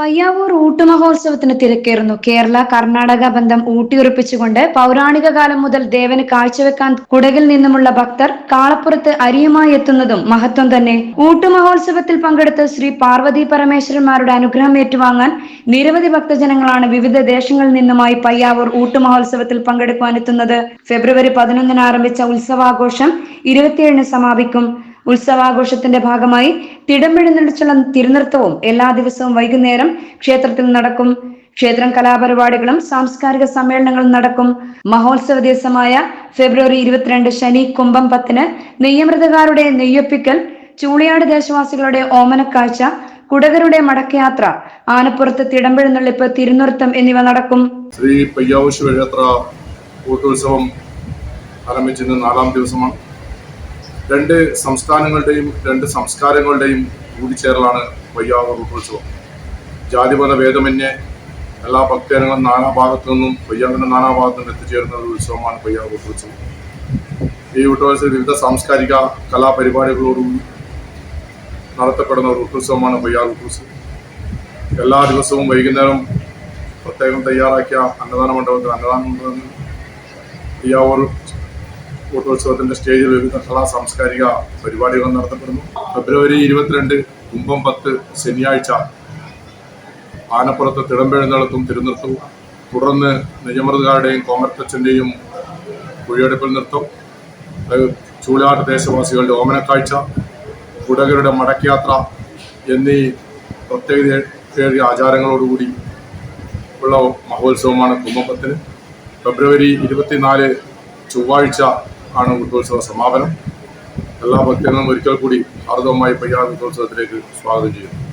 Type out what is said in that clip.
പയ്യാവൂർ ഊട്ടുമഹോത്സവത്തിന് തിരക്കേറുന്നു. കേരള കർണാടക ബന്ധം ഊട്ടിയുറപ്പിച്ചുകൊണ്ട് പൗരാണിക കാലം മുതൽ ദേവന് കാഴ്ചവെക്കാൻ കുടകിൽ നിന്നുമുള്ള ഭക്തർ കാളപ്പുറത്ത് അരിയുമായി എത്തുന്നതും മഹത്വം തന്നെ. ഊട്ടുമഹോത്സവത്തിൽ പങ്കെടുത്ത് ശ്രീ പാർവതി പരമേശ്വരന്മാരുടെ അനുഗ്രഹം ഏറ്റുവാങ്ങാൻ നിരവധി ഭക്തജനങ്ങളാണ് വിവിധ ദേശങ്ങളിൽ നിന്നുമായി പയ്യാവൂർ ഊട്ടുമഹോത്സവത്തിൽ പങ്കെടുക്കുവാനെത്തുന്നത് ഫെബ്രുവരി പതിനൊന്നിന് ആരംഭിച്ച ഉത്സവാഘോഷം ഇരുപത്തിയേഴിന് സമാപിക്കും. ഉത്സവാഘോഷത്തിന്റെ ഭാഗമായി തിടമ്പെഴുന്നള്ളിച്ചുള്ള തിരുനൃത്തവും എല്ലാ ദിവസവും വൈകുന്നേരം ക്ഷേത്രത്തിൽ നടക്കും. ക്ഷേത്രം കലാപരിപാടികളും സാംസ്കാരിക സമ്മേളനങ്ങളും നടക്കും. മഹോത്സവ ദിവസമായ ഫെബ്രുവരി ഇരുപത്തിരണ്ട് ശനി കുംഭം പത്തിന് നെയ്യമൃതകാരുടെ നെയ്യൊപ്പിക്കൽ ചൂളിയാട് ദേശവാസികളുടെ ഓമനക്കാഴ്ച കുടകരുടെ മടക്കയാത്ര ആനപ്പുറത്ത് തിടമ്പെഴുന്നള്ളിപ്പ് തിരുനൃത്തം എന്നിവ നടക്കും. ശ്രീ പയ്യാവൂർ ശിവക്ഷേത്ര കൂട്ടുത്സവം ആരംഭിച്ചിരുന്ന നാലാം ദിവസമാണ്. രണ്ട് സംസ്ഥാനങ്ങളുടെയും രണ്ട് സംസ്കാരങ്ങളുടെയും കൂടിച്ചേരലാണ് വയ്യാവൂർ ഉത്സവം. ജാതിമത ഭേദമന്യേ എല്ലാ ഭക്തജനങ്ങളും നാനാഭാഗത്തു നിന്നും പയ്യാവിന്റെ നാനാഭാഗത്തു നിന്നും എത്തിച്ചേരുന്ന ഒരു ഉത്സവമാണ് പയ്യാവൂർ ഉത്സവം. ഈ ഉത്സവത്തിൽ വിവിധ സാംസ്കാരിക കലാപരിപാടികളോടുകൂടി നടത്തപ്പെടുന്ന ഒരു ഉത്സവമാണ് പയ്യാവൂർ ഉത്സവം. എല്ലാ ദിവസവും വൈകുന്നേരം പ്രത്യേകം തയ്യാറാക്കിയ അന്നദാന മണ്ഡപത്തിൽ അന്നദാന പിയാവൂർ കൂട്ടോത്സവത്തിന്റെ സ്റ്റേജിൽ വിവിധ കലാ സാംസ്കാരിക പരിപാടികൾ നടത്തപ്പെടുന്നു. ഫെബ്രുവരി ഇരുപത്തിരണ്ട് കുംഭം പത്ത് ശനിയാഴ്ച ആനപ്പുറത്ത് തിടമ്പെഴുന്നള്ളത്തും തിരുനൃത്തവും. തുടർന്ന് നെയ്യമൃതുകാരുടെയും കോമർത്തച്ഛന്റെയും കുഴിയെടുപ്പിൽ നിർത്തും ചൂളാട്ട് ദേശവാസികളുടെ ഓമനക്കാഴ്ച കുടകരുടെ മടക്കയാത്ര എന്നീ പ്രത്യേക ആചാരങ്ങളോടുകൂടി ഉള്ള മഹോത്സവമാണ് കുംഭപ്പത്തിന് ഫെബ്രുവരി ഇരുപത്തിനാല് ചൊവ്വാഴ്ച ആണ് ഉത്സവ സമാപനം എല്ലാ ഭക്തങ്ങളും ഒരിക്കൽ കൂടി ഹാർദവമായി പയ്യാർ ഉത്സവത്തിലേക്ക് സ്വാഗതം ചെയ്യുന്നു